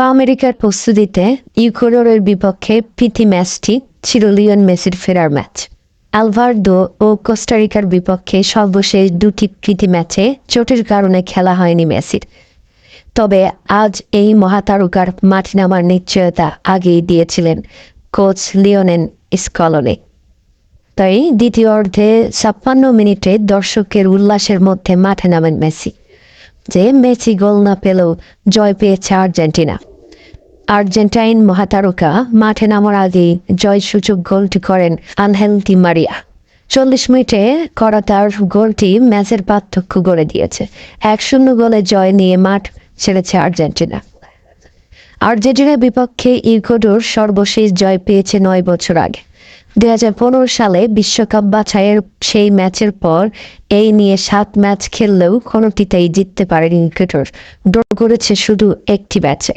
আমেরিকার প্রস্তুতিতে ইউকোডরের বিপক্ষে প্রীতি ম্যাচটি ছিল লিওন মেসির ফেরার ম্যাচ। আলভার্দো ও কোস্টারিকার বিপক্ষে সর্বশেষ দুটি প্রীতি ম্যাচে চোটের কারণে খেলা হয়নি মেসির। তবে আজ এই মহাতারকার মাঠ নামার নিশ্চয়তা আগেই দিয়েছিলেন কোচ লিওনেন স্কলনে। তাই দ্বিতীয় অর্ধে ছাপ্পান্ন মিনিটে দর্শকের উল্লাসের মধ্যে মাঠে নামেন মেসি। যে মেসি গোল না পেলেও জয় পেয়েছে আর্জেন্টিনা। আর্জেন্টাইন মহাতারকা মাঠে নামার আগেই জয়সূচক গোলটি করেন আনহেল মারিয়া। চল্লিশ মিনিটে করা তার গোলটি ম্যাচের পার্থক্য গড়ে দিয়েছে। এক শূন্য গোলে জয় নিয়ে মাঠ ছেড়েছে আর্জেন্টিনা। আর্জেন্টিনার বিপক্ষে ইকুয়েডর সর্বশেষ জয় পেয়েছে নয় বছর আগে। দুই হাজার পনেরো সালে বিশ্বকাপ বাছাইয়ের সেই ম্যাচের পর এই নিয়ে সাত ম্যাচ খেললেও কোনোটিতেই জিততে পারেনি ক্রিকেটার। ড্র করেছে শুধু একটি ম্যাচে।